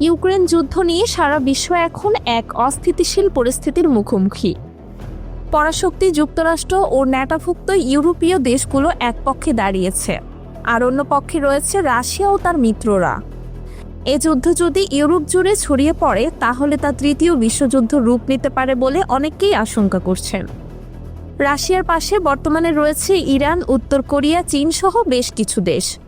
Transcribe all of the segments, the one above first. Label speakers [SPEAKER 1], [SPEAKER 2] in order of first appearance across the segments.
[SPEAKER 1] Ukraine যুদ্ধ নিয়ে সারা বিশ্ব এখন এক অস্থিতিশীল পরিস্থিতির মুখোমুখি। পরাশক্তি, যুক্তরাষ্ট্র ও ন্যাটাভুক্ত ইউরোপীয় দেশগুলো এক পক্ষে দাঁড়িয়েছে, আর অন্য পক্ষে রয়েছে রাশিয়া ও তার মিত্ররা। এ যুদ্ধ যদি ইউরোপ জুড়ে ছড়িয়ে পড়ে, তাহলে তা তৃতীয় বিশ্বযুদ্ধ রূপ নিতে পারে বলে অনেকেই আশঙ্কা করছেন। রাশিয়ার পাশে বর্তমানে রয়েছে ইরান, উত্তর কোরিয়া চীন সহ বেশ কিছু দেশ।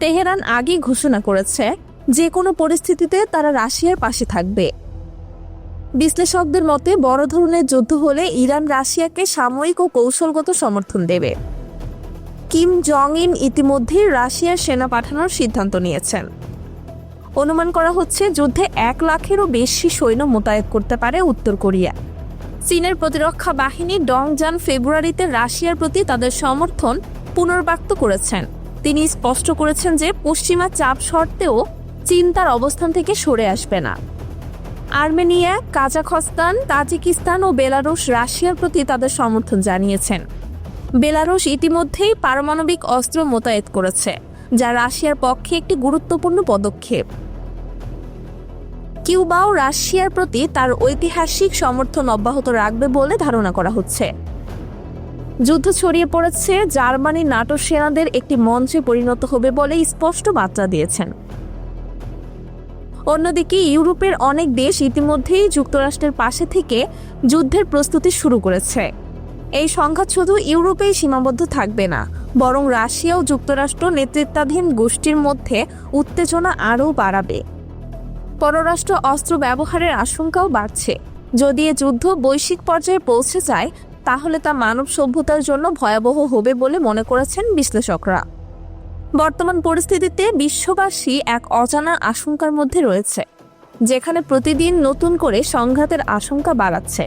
[SPEAKER 1] তেহরান আগেই ঘোষণা করেছে যে কোনো পরিস্থিতিতে তারা রাশিয়ার পাশে থাকবে। বিশ্লেষকদের মতে, বড় ধরনের যুদ্ধ হলে ইরান রাশিয়াকে সাময়িক ও কৌশলগত সমর্থন দেবে। কিম জং ইন ইতিমধ্যেই রাশিয়ার সেনা পাঠানোর সিদ্ধান্ত নিয়েছেন। অনুমান করা হচ্ছে, যুদ্ধে এক লাখেরও বেশি সৈন্য মোতায়েন করতে পারে উত্তর কোরিয়া। চীনের প্রতিরক্ষা বাহিনী ডংজান ফেব্রুয়ারিতে রাশিয়ার প্রতি তাদের সমর্থন পুনর্ব্যক্ত করেছেন। তিনি স্পষ্ট করেছেন যে, পশ্চিমা চাপ সত্ত্বেও চীন তার অবস্থান থেকে সরে আসবে না। আর্মেনিয়া, কাজাখস্তান, তাজিকিস্তান ও বেলারুশ রাশিয়ার প্রতি তাদের সমর্থন জানিয়েছেন। বেলারুশ ইতিমধ্যেই পারমাণবিক অস্ত্র মোতায়েত করেছে, যা রাশিয়ার পক্ষে একটি গুরুত্বপূর্ণ পদক্ষেপ। কিউবাও রাশিয়ার প্রতি তার ঐতিহাসিক সমর্থন অব্যাহত রাখবে বলে ধারণা করা হচ্ছে। যুদ্ধ ছড়িয়ে পড়েছে জার্মানি নাটো সেনাদের একটি মঞ্চে পরিণত হবে বলে স্পষ্ট বার্তা দিয়েছেন। অন্যদিকে ইউরোপের অনেক দেশ ইতিমধ্যেই যুক্তরাষ্ট্রের পাশে থেকে যুদ্ধের প্রস্তুতি শুরু করেছে। এই সংঘাত শুধু ইউরোপেই সীমাবদ্ধ থাকবে না, বরং রাশিয়া ও যুক্তরাষ্ট্র নেতৃত্বাধীন গোষ্ঠীর মধ্যে উত্তেজনা আরও বাড়াবে। পররাষ্ট্র অস্ত্র ব্যবহারের আশঙ্কাও বাড়ছে। যদি এ যুদ্ধ বৈশ্বিক পর্যায়ে পৌঁছে যায়, তাহলে তা মানব সভ্যতার জন্য ভয়াবহ হবে বলে মনে করেছেন বিশ্লেষকরা। বর্তমান পরিস্থিতিতে বিশ্ববাসী এক অজানা আশঙ্কার মধ্যে রয়েছে, যেখানে প্রতিদিন নতুন করে সংঘাতের আশঙ্কা বাড়াচ্ছে।